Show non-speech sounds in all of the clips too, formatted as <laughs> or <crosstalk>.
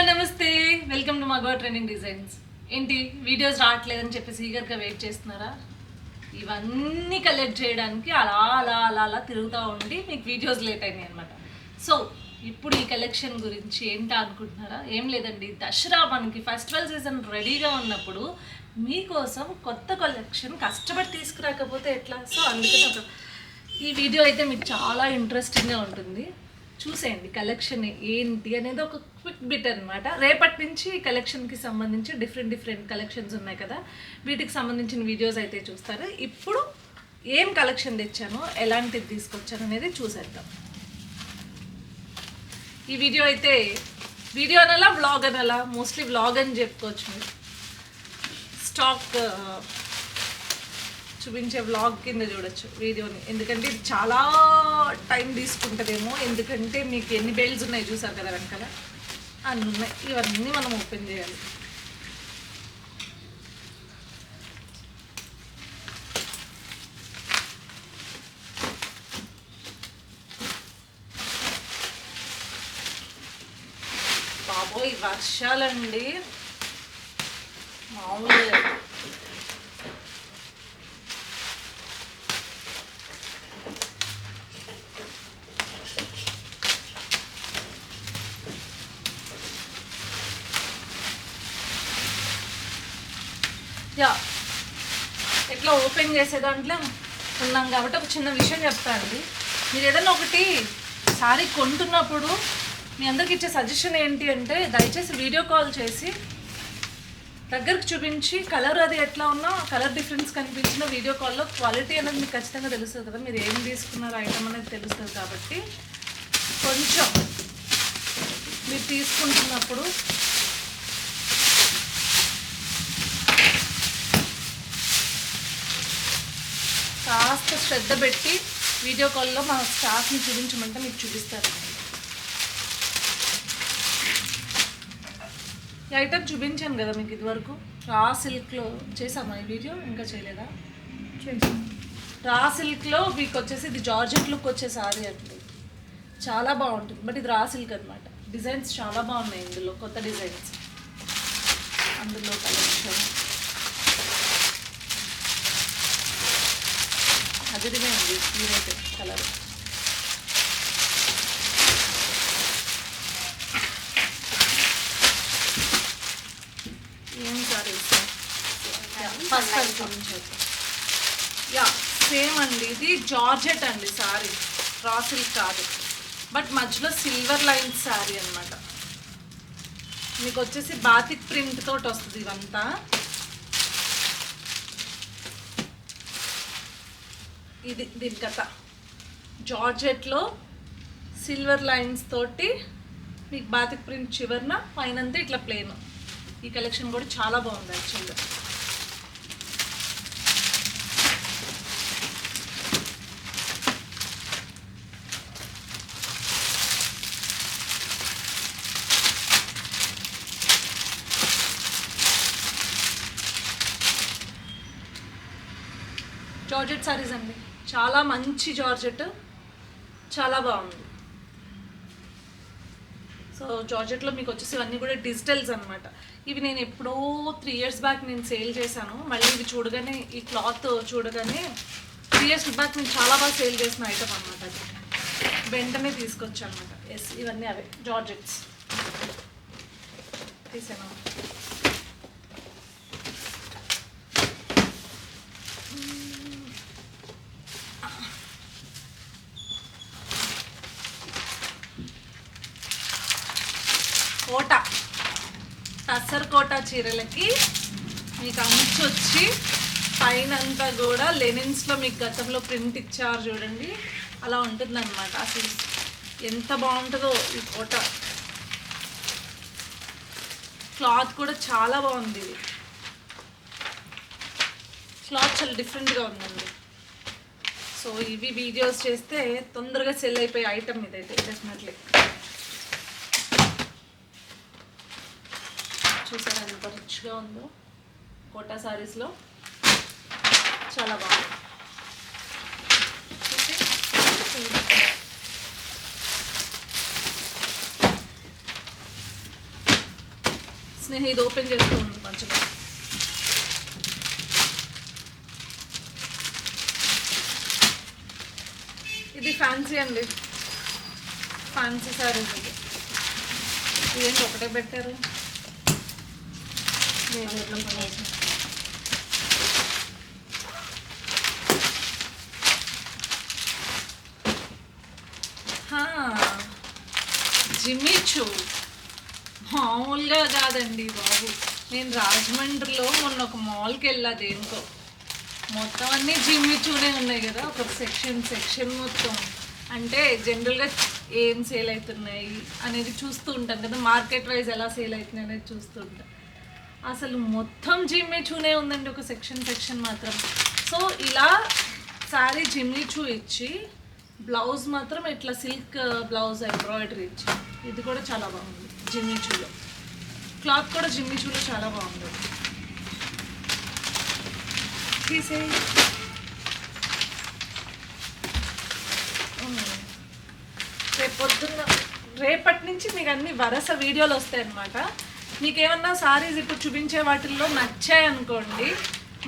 Hello నమస్తే. Welcome to మగో trending designs ఏంటి వీడియోస్ రావట్లేదని చెప్పేసి ఈగర్గా వెయిట్ చేస్తున్నారా? ఇవన్నీ కలెక్ట్ చేయడానికి అలా అలా అలా అలా తిరుగుతూ ఉండి మీకు వీడియోస్ లేట్ అయినాయి అనమాట సో ఇప్పుడు ఈ కలెక్షన్ గురించి ఏంటా అనుకుంటున్నారా? ఏం లేదండి. దసరా మనకి ఫెస్టివల్ సీజన్ రెడీగా ఉన్నప్పుడు మీకోసం కొత్త కలెక్షన్ కష్టపడి తీసుకురాకపోతే ఎట్లా? సో అందుకని ఈ వీడియో అయితే మీకు చాలా ఇంట్రెస్టింగ్గా ఉంటుంది. చూసేయండి కలెక్షన్ ఏంటి అనేది ఒక క్విక్ బిట్ అనమాట రేపటి నుంచి కలెక్షన్కి సంబంధించి డిఫరెంట్ డిఫరెంట్ కలెక్షన్స్ ఉన్నాయి కదా. వీటికి సంబంధించిన వీడియోస్ అయితే చూస్తారు. ఇప్పుడు ఏం కలెక్షన్ తెచ్చానో ఎలాంటిది తీసుకొచ్చాను అనేది చూసేద్దాం. ఈ వీడియో అయితే వీడియో అనలా వ్లాగ్ అనలా? మోస్ట్లీ వ్లాగ్ అని చెప్పుకోవచ్చు స్టాక్ చూపించే వ్లాగ్ కింద చూడొచ్చు వీడియోని. ఎందుకంటే ఇది చాలా టైం తీసుకుంటుందేమో. ఎందుకంటే మీకు ఎన్ని బెల్ట్స్ ఉన్నాయి చూసారు కదా వెనకాల? అన్ని ఉన్నాయి. ఇవన్నీ మనం ఓపెన్ చేయాలి. బాబోయ్ వర్షాలండి మామూలుగా లేదు. యా ఎట్లా ఓపెన్ చేసే దాంట్లో ఉన్నాం కాబట్టి ఒక చిన్న విషయం చెప్తాను. మీరు ఏదైనా ఒకటి సారీ కొంటున్నప్పుడు మీ అందరికి ఇచ్చే సజెషన్ ఏంటి అంటే దయచేసి వీడియో కాల్ చేసి దగ్గరకు చూపించి కలర్ అది ఎట్లా ఉన్నా కలర్ డిఫరెన్స్ కనిపించిన వీడియో కాల్లో క్వాలిటీ అనేది మీకు ఖచ్చితంగా తెలుస్తుంది కదా. మీరు ఏం తీసుకున్నారు ఐటమ్ అనేది తెలుస్తుంది కాబట్టి కొంచెం మీరు తీసుకుంటున్నప్పుడు కాస్త శ్రద్ధ పెట్టి వీడియో కాల్లో మా స్టాఫ్ని చూపించమంటే మీకు చూపిస్తారు ఈ ఐటమ్ చూపించాను కదా మీకు ఇదివరకు? రా సిల్క్లో చేసామా ఈ వీడియో? ఇంకా చేయలేదా? రా సిల్క్లో మీకు వచ్చేసి ఇది జార్జెట్ లుక్ వచ్చే సారీ అండి. చాలా బాగుంటుంది. బట్ ఇది రా సిల్క్ అనమాట డిజైన్స్ చాలా బాగున్నాయి ఇందులో కొత్త డిజైన్స్. అందులో కలెక్షన్. ఉంది ఇదైతే కలర్. ఏం ఫస్ట్ చూపించవచ్చు యా సేమ్ అండి. ఇది జార్జెట్ అండి సారీ. రా సిల్క్ కాదు. బట్ మధ్యలో సిల్వర్ లైన్ శారీ అన్నమాట. మీకు వచ్చేసి బాతిక్ ప్రింట్ తోటి వస్తుంది ఇవంతా. ఇది దీని కథ. జార్జెట్లో సిల్వర్ లైన్స్ తోటి మీకు బాతిక్ ప్రింట్ చివరిన పైనంతా ఇట్లా ప్లేన్. ఈ కలెక్షన్ కూడా చాలా బాగుంది యాక్చువల్గా. జార్జెట్ సారీస్ అండి. చాలా మంచి జార్జెట్. చాలా బాగుంది. సో జార్జెట్లో మీకు వచ్చేసి ఇవన్నీ కూడా డిజిటల్స్ అనమాట ఇవి నేను ఎప్పుడో త్రీ ఇయర్స్ బ్యాక్ నేను సేల్ చేశాను. మళ్ళీ ఇవి చూడగానే ఈ క్లాత్ చూడగానే త్రీ ఇయర్స్ బ్యాక్ నేను చాలా బాగా సేల్ చేసిన ఐటమ్ అనమాట అది. వెంటనే తీసుకొచ్చాను అనమాట ఎస్ ఇవన్నీ అవే జార్జెట్స్. తీసాను కోట టస్సర్ కోట చీరలకి మీకు అంచు వచ్చి పైన అంతా కూడా లెనిన్స్లో మీకు గతంలో ప్రింట్ ఇచ్చారు చూడండి. అలా ఉంటుందన్నమాట. అసలు ఎంత బాగుంటుందో ఈ కోట క్లాత్ కూడా చాలా బాగుంది ఇది. క్లాత్ చాలా డిఫరెంట్గా ఉందండి. సో ఇవి వీడియోస్ చేస్తే తొందరగా సెల్ అయిపోయే ఐటమ్ ఇదైతే డెఫినెట్లీ చూసారా ఎంత రిచ్గా ఉందో? కోటా శారీస్లో చాలా బాగుంది. స్నేహ ఇది ఓపెన్ చేసుకోండి మంచిగా. ఇది ఫ్యాన్సీ అండి. ఫ్యాన్సీ సారీ ఇది. ఇదేంటి ఒకటే పెట్టారు? నేను మామూలుగా కాదండి బాబు. నేను రాజమండ్రిలో మొన్న ఒక మాల్కి వెళ్ళా దేనికో. మొత్తం అన్నీ జిమ్మిచూనే ఉన్నాయి కదా ఒక సెక్షన్ సెక్షన్ మొత్తం. అంటే జనరల్గా ఏం సేల్ అవుతున్నాయి అనేది చూస్తూ ఉంటాను కదా మార్కెట్ వైజ్ ఎలా సేల్ అవుతున్నాయి అనేది చూస్తూ ఉంటాను అసలు మొత్తం జిమ్మే చూనే ఉందండి ఒక సెక్షన్ సెక్షన్ మాత్రం. సో ఇలా శారీ జిమ్మి చూ ఇచ్చి బ్లౌజ్ మాత్రం ఇట్లా సిల్క్ బ్లౌజ్ ఎంబ్రాయిడరీ ఇచ్చి ఇది కూడా చాలా బాగుంది జిమ్మి చూలో క్లాత్ కూడా జిమ్మి చూలో చాలా బాగుంది. తీసే. రేపు పొద్దున్న రేపటి నుంచి మీకు అన్ని వరస వీడియోలు వస్తాయి అన్నమాట మీకు ఏమన్నా సారీస్ ఇప్పుడు చూపించే వాటిల్లో నచ్చాయి అనుకోండి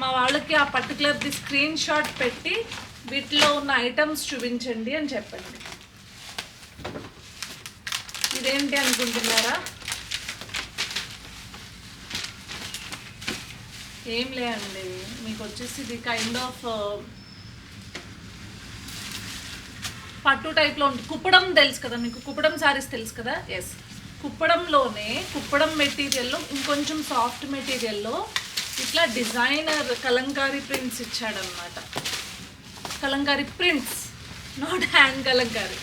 మా వాళ్ళకి ఆ పర్టికులర్ది స్క్రీన్ షాట్ పెట్టి వీటిలో ఉన్న ఐటమ్స్ చూపించండి అని చెప్పండి. ఇదేంటి అనుకుంటున్నారా? ఏం లేదండి. మీకు వచ్చేసి ఇది కైండ్ ఆఫ్ uh, పట్టు టైప్లో ఉంటుంది. కుప్పడం తెలుసు కదా మీకు? కుప్పడం శారీస్ తెలుసు కదా? ఎస్ కుప్పడంలోనే కుప్పడం మెటీరియల్లో ఇంకొంచెం సాఫ్ట్ మెటీరియల్లో ఇట్లా డిజైనర్ కలంకారీ ప్రింట్స్ ఇచ్చాడనమాట Kalamkari prints not hand Kalamkari.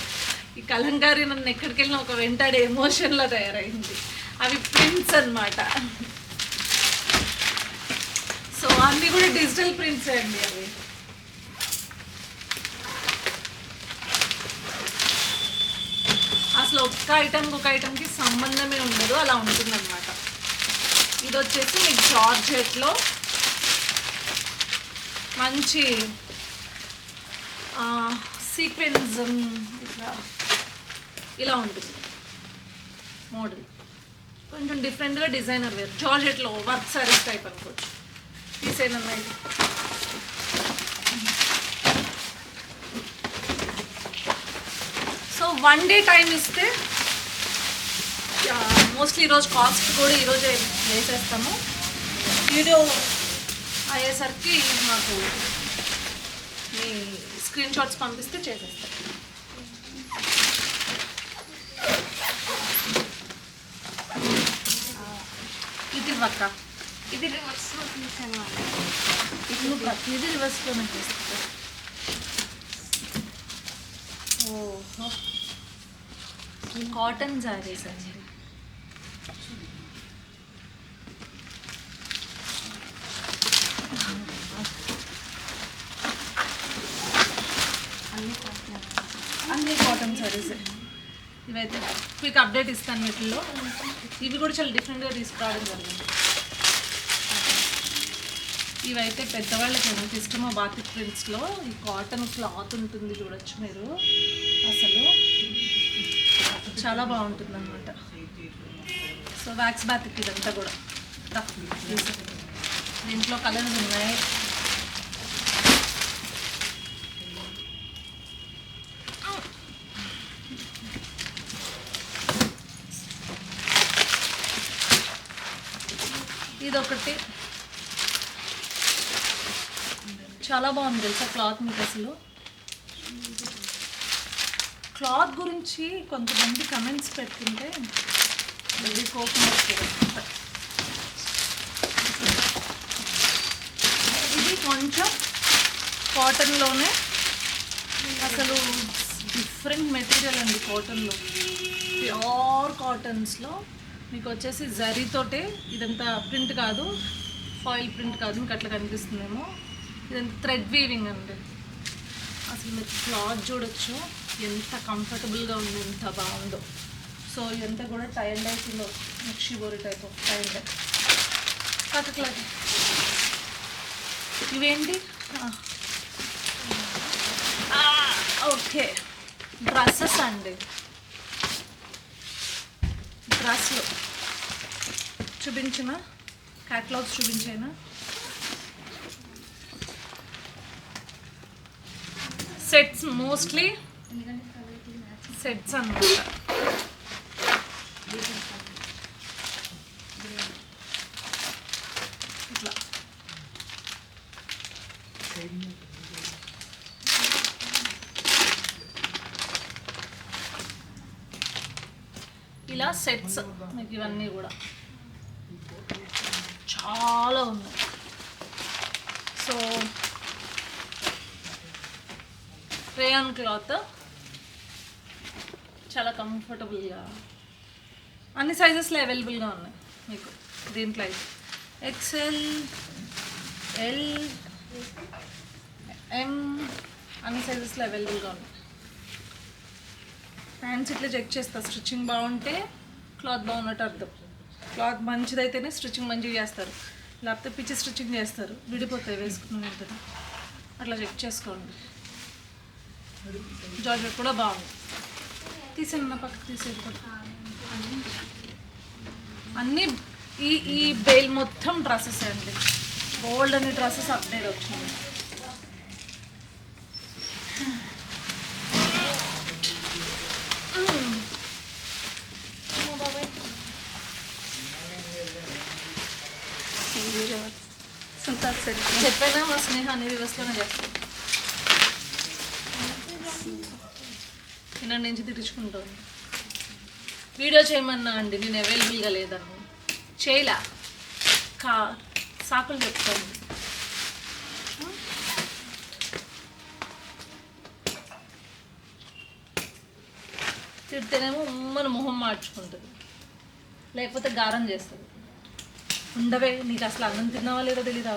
ఈ కలంకారీ నన్ను ఎక్కడికి వెళ్ళినా ఒక వెంటాడే ఎమోషన్లో తయారైంది. అవి ప్రింట్స్ అన్నమాట. సో అన్నీ కూడా డిజిటల్ ప్రింట్స్ అండి అవి. ఒక ఒక్క ఒక ఐటమ్కి సంబంధమే ఉండదు అలా ఉంటుందన్నమాట. ఇది వచ్చేసి మీకు జార్జెట్లో మంచి సీక్వెన్స్ ఇట్లా ఇలా ఉంటుంది. మోడల్. కొంచెం డిఫరెంట్గా డిజైనర్ వేరు. జార్జెట్లో వర్క్ సారీస్ టైప్ అనుకోవచ్చు. తీసేనన్నా ఇది. సో వన్ డే టైం ఇస్తే మోస్ట్లీ ఈరోజు కాస్ట్ కూడా ఈరోజే వేసేస్తాము. వీడియో అయ్యేసరికి మాకు మీ స్క్రీన్ షాట్స్ పంపిస్తే చేసేస్తాం. ఇది పక్క ఇది రివర్స్ ఇది పక్క ఇది రివర్స్లోనే చేస్తా. ఓహో. కాటన్ శారీస్ అండి అన్ని కాటన్ అన్ని కాటన్ శారీస్ ఇవైతే మీకు అప్డేట్ ఇస్తాను వీటిల్లో. ఇవి కూడా చాలా డిఫరెంట్గా తీసుకురావడం జరిగింది. ఇవైతే పెద్దవాళ్ళకి ఎంత ఇష్టమో బాతిక్ ప్రింట్స్లో ఈ కాటన్ క్లాత్ ఉంటుంది చూడొచ్చు మీరు. అసలు చాలా బాగుంటుంది అనమాట సో వ్యాక్స్ బాతిక్ ఇదంతా కూడా. దీంట్లో కలర్స్ ఉన్నాయి. ఇదొకటి. చాలా బాగుంది తెలుసా క్లాత్ మీకు అసలు? క్లాత్ గురించి కొంతమంది కమెంట్స్ పెట్టుకుంటే ఇది కోపం వస్తుంది ఇది కొంచెం కాటన్లోనే అసలు డిఫరెంట్ మెటీరియల్ అండి కాటన్లో. ప్యూర్ కాటన్స్లో. మీకు వచ్చేసి జరీతోటే ఇదంతా ప్రింట్ కాదు ఫాయిల్ ప్రింట్ కాదు మీకు అట్లా కనిపిస్తుందేమో. ఇదంతా థ్రెడ్ వీవింగ్ అండి. అసలు మీరు క్లాత్ చూడొచ్చు ఎంత కంఫర్టబుల్గా ఉంది ఎంత బాగుందో. సో ఇదంతా కూడా టై అండ్ డైస్లో మిక్సీ Bori type of tie and dye. ఇవేంటి? ఓకే. డ్రెస్సెస్ అండి. రాసులు చూపించిన? క్యాటలాగ్స్ చూపించాను? సెట్స్ మోస్ట్లీ సెట్స్ అన్నమాట ఇట్లా ఇలా సెట్స్ మీకు ఇవన్నీ కూడా. చాలా ఉన్నాయి. సో రేయాన్ క్లాత్ చాలా కంఫర్టబుల్గా అన్ని సైజెస్లో అవైలబుల్గా ఉన్నాయి మీకు దీంట్లో అయితే. ఎక్సెల్ ఎల్ ఎం అన్ని సైజెస్లో అవైలబుల్గా ఉన్నాయి. ప్యాంట్స్ ఇట్లా చెక్ చేస్తా. స్టిచ్చింగ్ బాగుంటే క్లాత్ బాగున్నట్టు అర్థం. క్లాత్ మంచిదైతేనే స్టిచ్చింగ్ మంచిగా చేస్తారు. లేకపోతే పిచ్చి స్టిచ్చింగ్ చేస్తారు. విడిపోతాయి వేసుకున్న వెంటనే. అట్లా చెక్ చేసుకోండి. జార్జెట్ కూడా బాగుంది. తీసేయండి నా పక్కకు తీసేది కూడా. అన్నీ ఈ ఈ బెయిల్ మొత్తం డ్రెస్సెస్ అండి. గోల్డ్ అనే డ్రెస్సెస్ అప్డేట్ వచ్చినాయి. చెప్పైనా మా స్నేహ అన్ని వ్యవస్థలోనే చేస్తాను నిన్న నుంచి తిరుచుకుంటాను వీడియో చేయమన్నా అండి నేను అవైలబుల్గా లేదని. చేయలా? కా సాకులు చెప్తాను. తిడితేనేమో ఉమ్మన మొహం మార్చుకుంటుంది. లేకపోతే గారం చేస్తుంది. ఉండవే నీకు అసలు అన్నం తిన్నావా లేదో తెలీదా?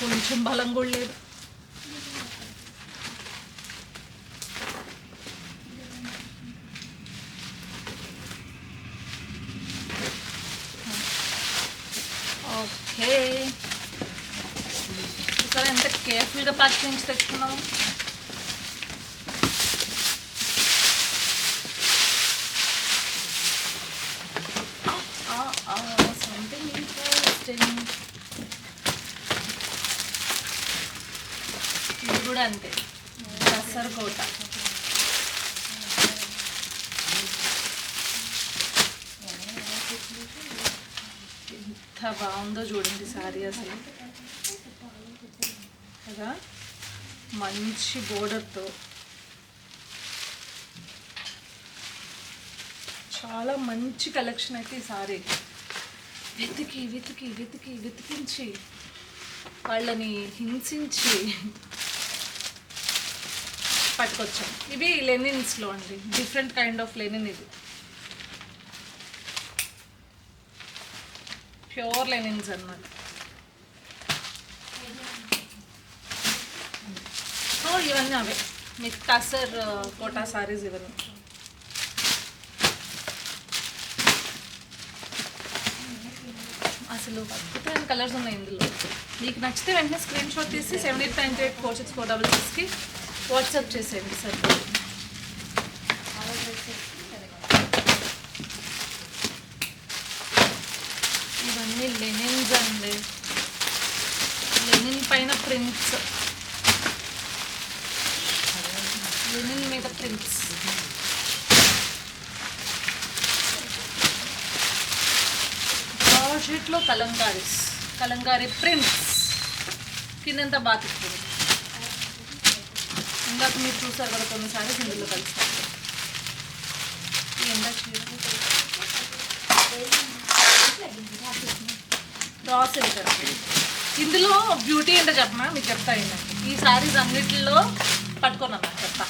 కొంచెం బలం కూడా లేదు. ఓకే. ఇక్కడ ఎంత కేర్ఫుల్గా ప్యాక్ చేయించి తెచ్చుకున్నాము కూడా అంతే. దసర్ కోట ఎంత బాగుందో చూడండి సారీ అసలు. కదా? మంచి బోర్డర్తో. చాలా మంచి కలెక్షన్ అయితే ఈ సారీ. వెతికి వెతికి వెతికి వెతికించి వాళ్ళని హింసించి పట్టుకొచ్చాం. ఇవి లెనిన్స్లో అండి. డిఫరెంట్ కైండ్ ఆఫ్ లెనిన్ ఇది. ప్యూర్ లెనిన్స్ అన్నమాట. సో ఇవన్నీ అవే. మీకు టసర్ కోటా సారీస్ ఇవన్నీ. అసలు అద్భుతమైన కలర్స్ ఉన్నాయి ఇందులో. మీకు నచ్చితే వెంటనే స్క్రీన్ షాట్ తీసి seven eight nine eight four six four double సిక్స్కి వాట్సాప్ చేసేయండి సార్ ఇవన్నీ లెనిన్స్ అండి. లెనిన్ పైన ప్రింట్స్. లెనిన్ మీద ప్రింట్స్. జార్జెట్లో కలంకారీస్. కలంకారీ ప్రింట్స్. కిందంతా బాతిస్తుంది ఇందాక మీరు చూసారు కదా కొన్ని సారీస్ ఇందులో కలిసి ఎండా రా ఇందులో బ్యూటీ ఏంటో చెప్పమా మీకు చెప్తా ఏంటంటే ఈ సారీస్ అన్నిటిలో పట్టుకున్నాను చెప్తా.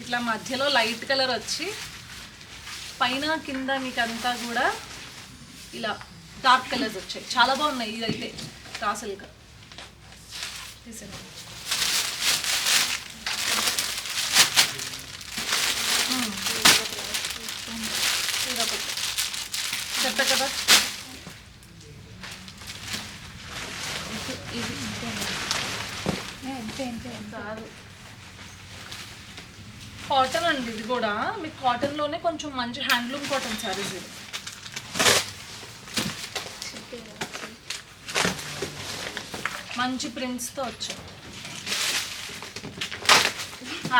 ఇట్లా మధ్యలో లైట్ కలర్ వచ్చి పైన కింద మీకు అంతా కూడా ఇలా డార్క్ కలర్స్ వచ్చాయి. చాలా బాగున్నాయి ఇదైతే. రాసలుగా తీసాను ఇదొకటి చెప్పా కదా? ఇది కాటన్ అండి ఇది కూడా. మీకు కాటన్లోనే కొంచెం మంచి హ్యాండ్లూమ్ కాటన్ శారీస్ ఇది. మంచి ప్రింట్స్తో వచ్చాయి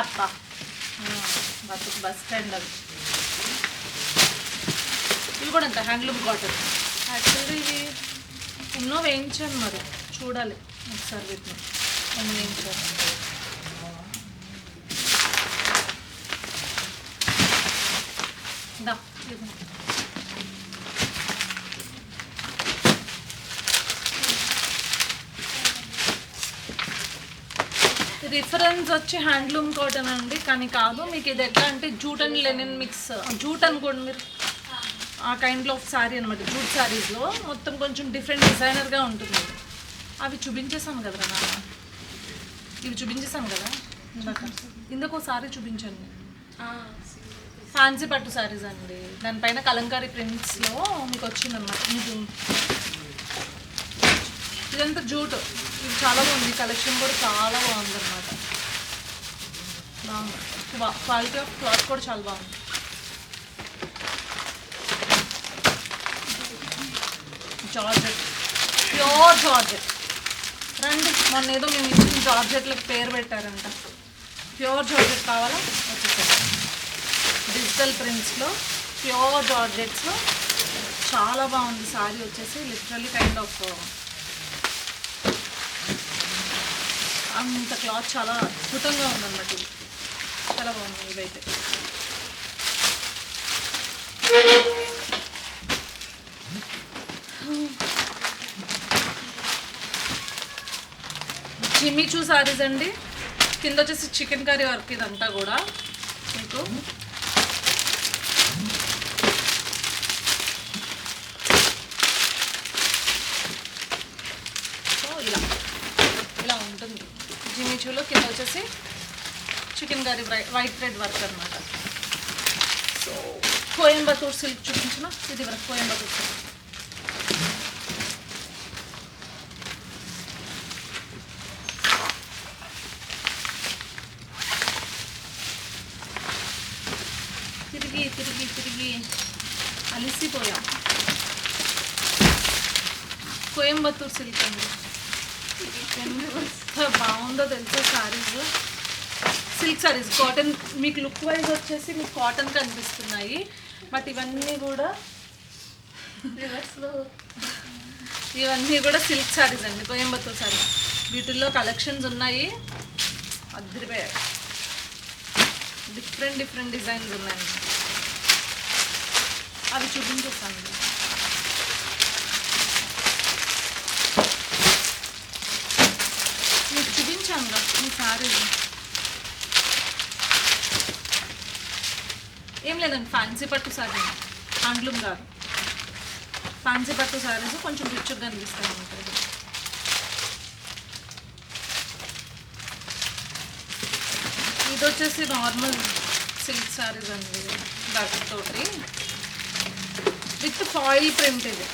అత్త బతుకు బస్ స్టాండ్ అది. కూడా అంత హ్యాండ్లూమ్ కాటన్. యాక్చువల్లీ ఇది ఎన్నో వేయించాను మరి చూడాలి ఒకసారి వీటిని. ఎన్ని వేయించాను. దా రిఫరెన్స్ వచ్చి హ్యాండ్లూమ్ కాటన్ అండి కానీ కాదు మీకు ఇది ఎట్లా అంటే jute and linen mix jute అనుకోండి మీరు. ఆ కైండ్లో ఆఫ్ శారీ అనమాట జూట్ శారీస్లో మొత్తం కొంచెం డిఫరెంట్ డిజైనర్గా ఉంటుంది. అవి చూపించేసాను కదరా నాన్న. ఇవి చూపించేసాను కదా? ఇందాక. ఇందాక సారీ చూపించండి ఫ్యాన్సీ పట్టు శారీస్ అండి. దానిపైన కలంకారీ ప్రింట్స్లో మీకు వచ్చిందన్నమాట. మీకు ఇదంతా జూట్. ఇది చాలా బాగుంది. కలెక్షన్ కూడా చాలా బాగుంది. అనమాట బాగుంది క్వాలిటీ ఆఫ్ క్లాత్ కూడా చాలా బాగుంది. జార్జెట్. Pure georgette. రండి మొన్న ఏదో మేము ఇచ్చిన జార్జెట్లకు పేరు పెట్టారంట. ప్యూర్ జార్జెట్ కావాలా? వచ్చేసారు డిజిటల్ ప్రింట్స్లో ప్యూర్ జార్జెట్స్లో చాలా బాగుంది. సారీ వచ్చేసి లిటరలీ కైండ్ ఆఫ్ అంత క్లాత్ చాలా అద్భుతంగా ఉందన్నమాట ఇది. చాలా బాగుంది ఇవైతే జిమ్మిచూ సారీస్ అండి. కింద వచ్చేసి చికెన్ కర్రీ వర్క్ ఇదంతా కూడా మీకు. సో ఇలా ఇలా ఉంటుంది. జిమ్మిచూలో కింద వచ్చేసి chicken curry white bread work అనమాట సో కోయంబత్తూర్ సిల్క్ చూపించిన ఇది వరకు కోయంబత్తూర్ సిల్క్. కోయంబత్తూర్ సిల్క్. అండి బాగుందో తెలుసా సారీస్ సిల్క్ సారీస్ కాటన్ మీకు లుక్ వైజ్ వచ్చేసి మీకు కాటన్ కనిపిస్తున్నాయి. బట్ ఇవన్నీ కూడా ఇవన్నీ కూడా సిల్క్ సారీస్ అండి కోయంబత్తూర్ సారీస్ వీటిల్లో కలెక్షన్స్ ఉన్నాయి. అదిరిపోయాయి. డిఫరెంట్ డిఫరెంట్ డిజైన్స్ ఉన్నాయండి. అవి చూపించేస్తాను. మీకు ఈసారి ఏం లేదండి ఫ్యాన్సీ పట్టు సారీ హ్యాండ్లూమ్ కాదు ఫ్యాన్సీ పట్టు సారీస్ కొంచెం రిచ్గా కనిపిస్తాయి అన్నమాట ఇది. వచ్చేసి నార్మల్ సిల్క్ సారీస్ అండి తోటి విత్ ఫాయిల్ ప్రింట్ ఇది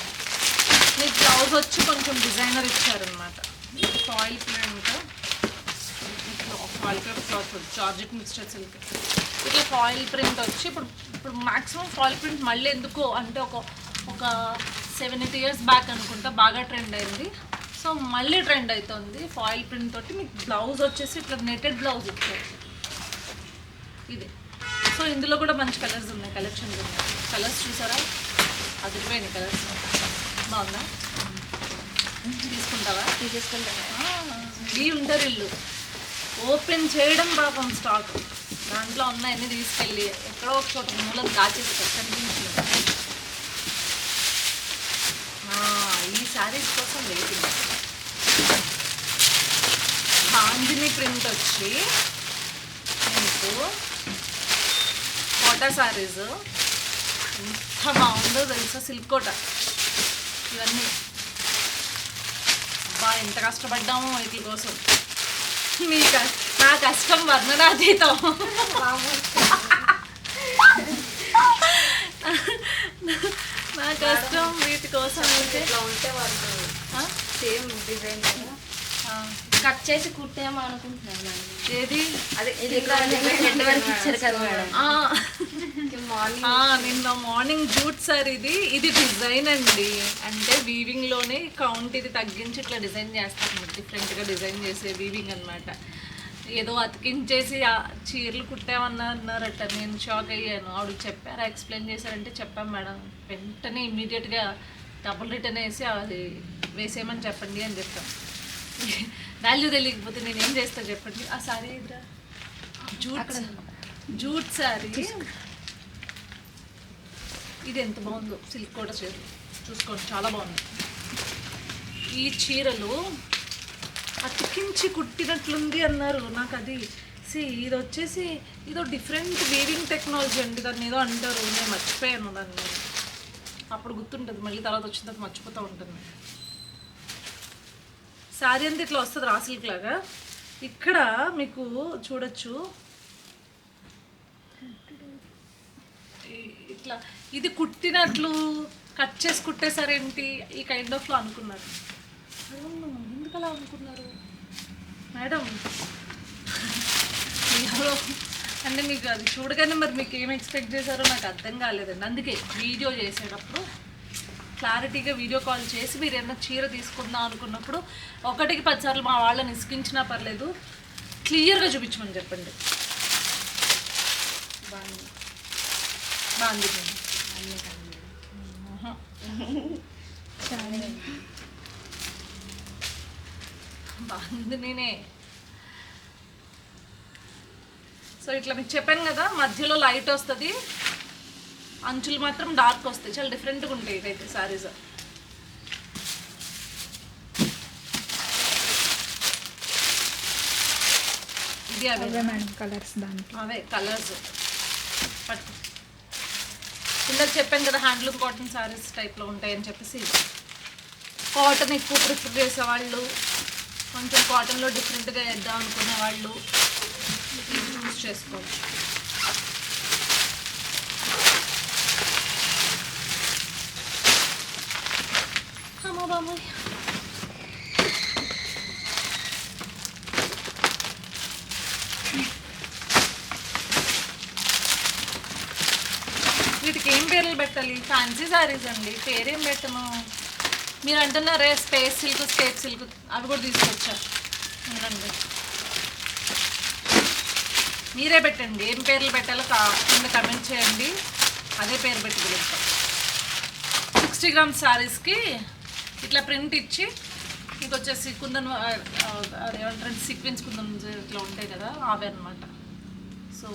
మీకు బ్లౌజ్ వచ్చి కొంచెం డిజైనర్ ఇచ్చారనమాట foil print foil print cloth georgette mixture silk. ఇట్లా ఫాయిల్ ప్రింట్ వచ్చి ఇప్పుడు ఇప్పుడు మాక్సిమం ఫాయిల్ ప్రింట్ మళ్ళీ ఎందుకో అంటే ఒక ఒక సెవెన్ ఎయిట్ ఇయర్స్ బ్యాక్ అనుకుంటా బాగా ట్రెండ్ అయింది. సో మళ్ళీ ట్రెండ్ అవుతుంది ఫాయిల్ ప్రింట్ తోటి. మీకు బ్లౌజ్ వచ్చేసి ఇట్లా నెటెడ్ బ్లౌజ్ ఇచ్చారు. ఇది. సో ఇందులో కూడా మంచి కలర్స్ ఉన్నాయి. కలెక్షన్స్ ఉన్నాయి. కలర్స్ చూసారా? అదిరిపోయినాయి కలర్స్ బాగుందా? తీసుకుంటావా? తీసేసుకుంటాను. ఇవి ఉంటారు ఇల్లు. ఓపెన్ చేయడం పాపం స్టాక్. దాంట్లో ఉన్నాయన్నీ తీసుకెళ్ళి ఎక్కడో ఒక చోట మూలం దాచేసి కనిపించింది ఈ శారీస్ కోసం వెయిటింగ్ బాందిని ప్రింట్ వచ్చి మీకు కోటా శారీస్. ఎంత బాగుందో తెలుసా? సిల్క్ కోట. ఇవన్నీ. బాగా ఎంత కష్టపడ్డామో వీటి కోసం. మీ క- నా కష్టం వర్ణనాతీతం నా కష్టం వీటి కోసం అయితే ఇట్లా ఉంటే వాళ్ళు? సేమ్ డిజైన్ కదా కట్ చేసి కుట్టేమో అనుకుంటున్నాను ఏది? అదే ఇది ఇక్కడ హెడ్ వరకు ఇచ్చారు కదా మేడం. ఆ, మార్నింగ్ ఆ, నిన్న మార్నింగ్ జూట్ సార్ ఇది. ఇది డిజైన్ అండి. అంటే వీవింగ్లోనే కౌంట్ ఇది తగ్గించి ఇట్లా డిజైన్ చేస్తాను. డిఫరెంట్గా డిజైన్ చేసే వీవింగ్ అన్నమాట. ఏదో అతికించేసి ఆ చీరలు కుట్టామన్నా అన్నారట. నేను షాక్ అయ్యాను. ఆవిడ చెప్పారా ఎక్స్ప్లెయిన్ చేశారంటే చెప్పాం మేడం. వెంటనే immediate గా డబుల్ రిటర్న్ వేసి అది వేసేయమని చెప్పండి అని చెప్పాం. వాల్యూ తెలియకపోతే నేను ఏం చేస్తా చెప్పండి? ఆ సారీ ఇదిరా? జూట్ జూట్ సారీ ఇది ఎంత బాగుందో. సిల్క్ కూడా చీర చూసుకోండి చాలా బాగుంది. ఈ చీరలు అతికించి కుట్టినట్లుంది అన్నారు. నాకు అది సి ఇది వచ్చేసి ఇదో డిఫరెంట్ వీవింగ్ టెక్నాలజీ అండి. దాన్ని ఏదో అంటారు. నేను మర్చిపోయాను దాన్ని. అప్పుడు గుర్తుంటుంది. మళ్ళీ తర్వాత వచ్చిన తర్వాత మర్చిపోతూ ఉంటుంది. శారీ అంతా ఇట్లా వస్తుంది రా సిల్క్ లాగా. ఇక్కడ మీకు చూడొచ్చు. ఇట్లా ఇది కుట్టినట్లు కట్ చేసి కుట్టేసారేంటి ఈ కైండ్ ఆఫ్లో అనుకున్నారు. ఎందుకు అలా అనుకున్నారు? మేడం అంటే మీకు అది చూడగానే మరి మీకు ఏం ఎక్స్పెక్ట్ చేశారో నాకు అర్థం కాలేదండి. అందుకే వీడియో చేసేటప్పుడు క్లారిటీగా వీడియో కాల్ చేసి మీరు ఏమైనా చీర తీసుకుందాం అనుకున్నప్పుడు ఒకటికి పదిసార్లు మా వాళ్ళని ఇసుకించినా పర్లేదు. క్లియర్గా చూపించమని చెప్పండి. బాగుంది బాగుంది. బాగుంది నేనే. సో ఇట్లా మీకు చెప్పాను కదా మధ్యలో లైట్ వస్తుంది. అంచులు మాత్రం డార్క్ వస్తాయి. చాలా డిఫరెంట్గా ఉంటాయి ఇవైతే సారీస్ ఇది అవే. మేడం కలర్స్ దానికి. అవే కలర్స్ పట్టు కింద చెప్పాను కదా హ్యాండ్లూమ్ కాటన్ సారీస్ టైప్లో ఉంటాయని చెప్పేసి. కాటన్ ఎక్కువ ప్రిఫర్ చేసేవాళ్ళు. కొంచెం కాటన్లో డిఫరెంట్గా వేద్దాం అనుకునే వాళ్ళు. యూజ్ చేసుకోవచ్చు. బాబోయ్ వీటికి ఏం పేర్లు పెట్టాలి? ఫ్యాన్సీ శారీస్ అండి. పేరేం పెట్టము? మీరు అంటున్నారే స్పేస్ సిల్క్ స్కేప్ సిల్క్ అవి కూడా తీసుకొచ్చారు ఉండండి మీరే పెట్టండి. ఏం పేర్లు పెట్టాలో కా కింద కమెంట్ చేయండి. అదే పేరు పెట్టి పిలుస్తాం. సిక్స్టీ గ్రామ్స్ శారీస్కి ఇట్లా ప్రింట్ ఇచ్చి మీకు వచ్చేసి కుందన్ అదేమంటారు సీక్వెన్స్ కుందన్ ఇట్లా ఉంటాయి కదా అవే అనమాట సో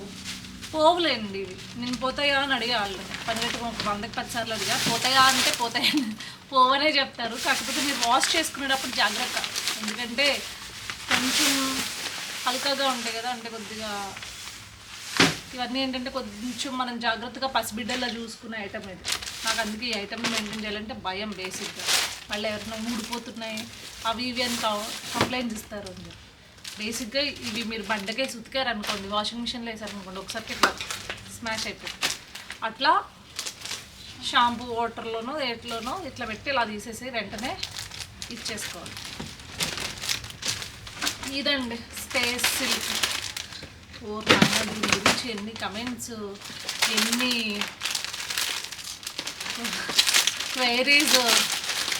పోవులేండి ఇవి. నేను పోతాయా అని అడిగా వాళ్ళని. పని పెట్టుకో ఒక వందకి పది అడిగా పోతాయా అంటే పోతాయని పోవనే చెప్తారు. కాకపోతే మీరు వాష్ చేసుకునేటప్పుడు జాగ్రత్త. ఎందుకంటే కొంచెం హల్కాగా ఉంటాయి కదా అంటే కొద్దిగా ఇవన్నీ ఏంటంటే కొంచెం మనం జాగ్రత్తగా పసిబిడ్డల్లో చూసుకునే ఐటమ్ ఇది. నాకు అందుకే ఈ ఐటమ్ మెయింటైన్ చేయాలంటే భయం బేసిక్గా. మళ్ళీ ఎవరైనా ఊడిపోతున్నాయి. అవి ఇవి అని కంప్లైంట్స్ ఇస్తారు అని చెప్పి. బేసిక్గా ఇవి మీరు బండకేసి ఉతికారు అనుకోండి వాషింగ్ మిషన్లో వేసారు అనుకోండి ఒకసారి ఇట్లా స్మాష్ అయిపోతుంది. అట్లా షాంపూ వాటర్లోనో ఏట్లోనో ఇట్లా పెట్టి ఇలా తీసేసి వెంటనే ఇచ్చేసుకోవాలి. ఇదండి స్పేస్ సిల్క్. ఓ నాన్న దీని గురించి ఎన్ని కమెంట్స్ ఎన్ని క్వైరీస్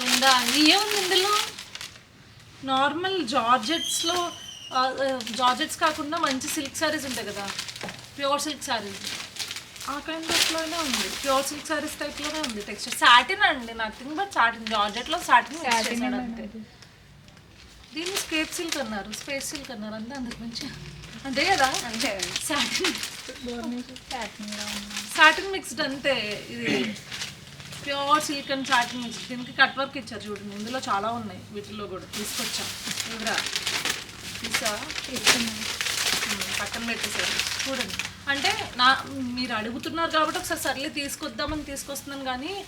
ఉందా ఏముంది ఇందులో? నార్మల్ జార్జెట్స్లో జార్జెట్స్ కాకుండా మంచి సిల్క్ శారీస్ ఉంటాయి కదా? ప్యూర్ సిల్క్ శారీస్ ఆ కైండ్ ఆఫ్లోనే ఉంది. ప్యూర్ సిల్క్ శారీస్ టైప్లోనే ఉంది టెక్స్చర్ సాటిన్ అండి. నథింగ్ బట్ సాటిన్ జార్జెట్లో సాటిన్ చేశాడు అంతే దీన్ని స్కేప్ సిల్క్ అన్నారు. స్పేస్ సిల్క్ అన్నారు. అంతే అందుకు మంచి. అంతే కదా? అంతే సాటిన్ సాటిన్ మిక్స్డ్ అంతే. ఇది ప్యూర్ సిల్క్ అండ్ సాటిన్ దీనికి కట్ వర్క్ ఇచ్చారు చూడండి. ఇందులో చాలా ఉన్నాయి. వీటిలో కూడా తీసుకొచ్చాం. ఇవిరా తీసా? పక్కన పెట్టేశారు చూడండి. అంటే నా మీరు అడుగుతున్నారు కాబట్టి ఒకసారి సర్లే తీసుకొద్దామని తీసుకొస్తున్నాను కానీ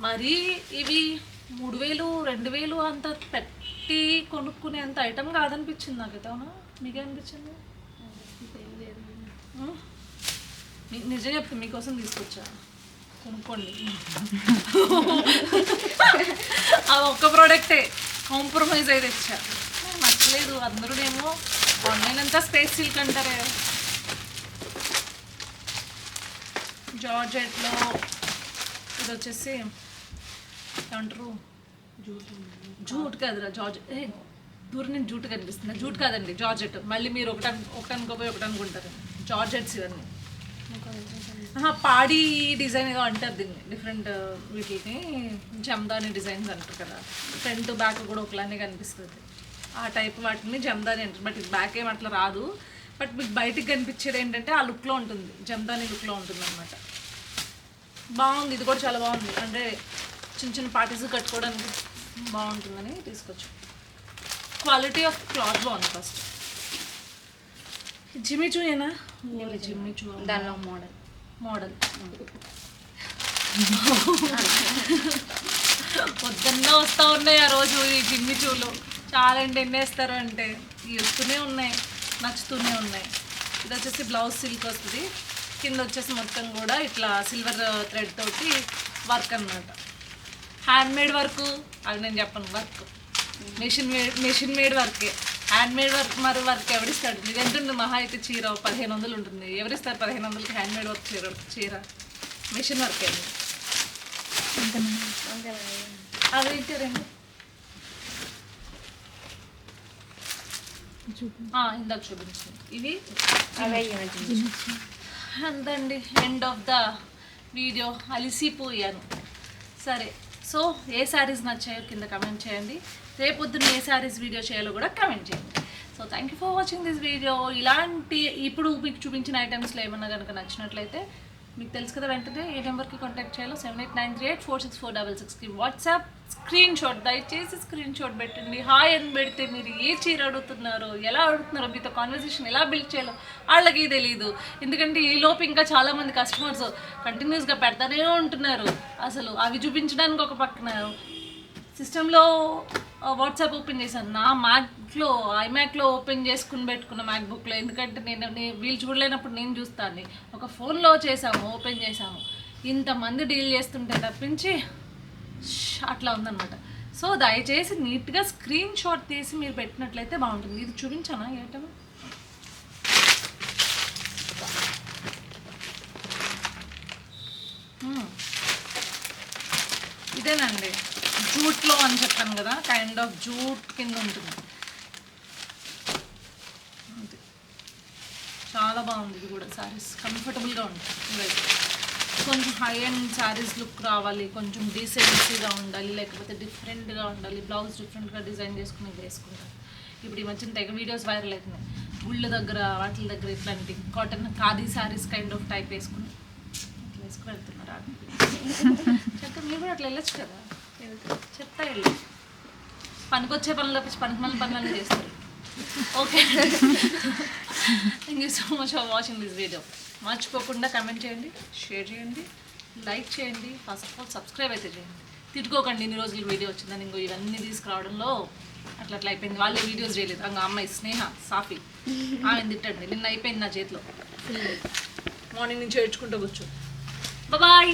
మరీ ఇవి మూడు వేలు రెండు వేలు అంత పెట్టి కొనుక్కునే అంత ఐటమ్ కాదనిపించింది నాకు. అయితే అవునా మీకే అనిపించింది? ఉమ్. మీ- నిజం చెప్తే మీకోసం తీసుకొచ్చా? కొనుక్కోండి <laughs> ఆ ఒక్క ప్రోడక్టే కాంప్రమైజ్ అయితే ఇచ్చా నచ్చలేదు అందరూ ఏమో ఆన్లైన్ అంతా స్పేస్ సిల్క్ అంటారే. జార్జెట్లో ఇది వచ్చేసి ఏమంటారు? జూట్ కాదురా జార్జ్ ఏ దూరం నుంచి జూట్ కనిపిస్తుంది జూట్ కాదండి జార్జెట్ మళ్ళీ మీరు ఒకటి ఒకటి అనుకోపోయి ఒకటి అనుకుంటారు జార్జెట్స్ ఇవన్నీ. పాడి డిజైన్ ఏదో అంటారు దీన్ని డిఫరెంట్ వీటిని. జమ్దాని డిజైన్స్ అంటారు కదా. ఫ్రంట్ బ్యాక్ కూడా ఒకలానే కనిపిస్తుంది. ఆ టైప్ వాటిని జమ్దాని అంటారు. బట్ ఇది బ్యాక్ ఏం అట్లా రాదు. బట్ మీకు బయటికి కనిపించేది ఏంటంటే ఆ లుక్లో ఉంటుంది. జమ్దాని లుక్లో ఉంటుంది అనమాట బాగుంది. ఇది కూడా చాలా బాగుంది. అంటే చిన్న చిన్న పార్టీస్ కట్టుకోవడానికి బాగుంటుందని తీసుకొచ్చు. క్వాలిటీ ఆఫ్ క్లాత్ బాగుంది ఫస్ట్ జిమ్మిచూ ఏనా జిమ్మిచూ దానిలో మోడల్ మోడల్. పొద్దున్న వస్తూ ఉన్నాయి ఆ రోజు ఈ జిమ్మి చూలు. చాలా అండి ఎన్ని వేస్తారు అంటే వస్తూనే ఉన్నాయి నచ్చుతూనే ఉన్నాయి. ఇది వచ్చేసి బ్లౌజ్ సిల్క్ వస్తుంది. కింద వచ్చేసి మొత్తం కూడా ఇట్లా సిల్వర్ థ్రెడ్ తోటి వర్క్ అన్నమాట. హ్యాండ్ మేడ్ వర్క్ అది నేను చెప్పను work. Machine made machine made వర్కే. హ్యాండ్ మేడ్ వర్క్ మరి వర్క్ ఎవరిస్తాడు ఇది ఎంత ఉంటుంది? మహా అయితే చీర పదిహేను వందలు ఉంటుంది. ఎవరిస్తారు పదిహేను వందలకి హ్యాండ్ మేడ్ వర్క్ చీర? చీర? మెషిన్ వర్క్ అండి అది ఇచ్చారండి ఆ, ఇందాక చూపించింది ఇవి? అవే అంతండి. ఎండ్ ఆఫ్ ద వీడియో అలిసిపోయాను. సరే. సో ఏ శారీస్ నచ్చాయో కింద కమెంట్ చేయండి. రేపొద్దున ఏ శారీస్ వీడియో చేయాలో కూడా కమెంట్ చేయండి. So thank you for watching this video ఇలాంటి ఇప్పుడు మీకు చూపించిన ఐటమ్స్లో ఏమన్నా కనుక నచ్చినట్లయితే మీకు తెలుసు కదా వెంటనే ఏ నెంబర్కి కాంటాక్ట్ చేయాలో? Seven eight nine three eight four six four double సిక్స్కి వాట్సాప్ స్క్రీన్ షాట్ దయచేసి స్క్రీన్ షాట్ పెట్టండి. హాయ్ అని పెడితే మీరు ఏ చీర అడుగుతున్నారో ఎలా అడుగుతున్నారో మీతో కాన్వర్సేషన్ ఎలా బిల్డ్ చేయాలో వాళ్ళకి తెలియదు ఎందుకంటే ఈ లోపు ఇంకా చాలామంది కస్టమర్స్ కంటిన్యూస్గా పెడతానే ఉంటున్నారు. అసలు అవి చూపించడానికి ఒక పక్కన సిస్టంలో వాట్సాప్ ఓపెన్ చేశాను. నా మ్యాక్లో ఐమ్యాక్లో ఓపెన్ చేసుకుని పెట్టుకున్న మ్యాక్బుక్లో ఎందుకంటే నేను వీళ్ళు చూడలేనప్పుడు నేను చూస్తాను ఒక ఫోన్లో చేసాము ఓపెన్ చేసాము ఇంతమంది డీల్ చేస్తుంటే తప్పించి అట్లా ఉందన్నమాట. సో దయచేసి నీట్గా స్క్రీన్ షాట్ తీసి మీరు పెట్టినట్లయితే బాగుంటుంది. ఇది చూపించానా? ఏటం ఇదేనండి. జూట్లో అని చెప్పాను కదా కైండ్ ఆఫ్ జూట్ కింద ఉంటుంది. చాలా బాగుంది ఇది కూడా. శారీస్ కంఫర్టబుల్గా ఉంటుంది. కొంచెం హై అండ్ శారీస్ లుక్ రావాలి కొంచెం డీసెన్సీగా ఉండాలి లేకపోతే డిఫరెంట్గా ఉండాలి. బ్లౌజ్ డిఫరెంట్గా డిజైన్ చేసుకుని వేసుకుంటారు ఇప్పుడు ఈ మధ్యన తెగ వీడియోస్ వైరల్ అవుతున్నాయి గుళ్ళ దగ్గర వాటి దగ్గర ఇట్లాంటి cotton khadi saris kind of type వేసుకుని అట్లా వేసుకుని వెళ్తున్నారు చెప్తే మీరు కూడా అట్లా వెళ్ళొచ్చు కదా. చెప్తా వెళ్ళి. పనికొచ్చే పనులు పనికి మళ్ళీ పనులన్నీ చేస్తారు. Okay. Thank you so much for watching this video మర్చిపోకుండా కమెంట్ చేయండి షేర్ చేయండి లైక్ చేయండి ఫస్ట్ ఆఫ్ ఆల్ సబ్స్క్రైబ్ అయితే చేయండి. తిట్టుకోకండి ఇన్ని రోజులు వీడియో వచ్చిందని ఇంకో ఇవన్నీ తీసుకురావడంలో అట్లా అట్లా అయిపోయింది. వాళ్ళే వీడియోస్ చేయలేదు. ఇంకా అమ్మాయి స్నేహ సాఫీ. ఆమె తిట్టండి. నిన్న అయిపోయింది నా చేతిలో. మార్నింగ్ నుంచి ఏడ్చుకుంటూ కూర్చో. బాయ్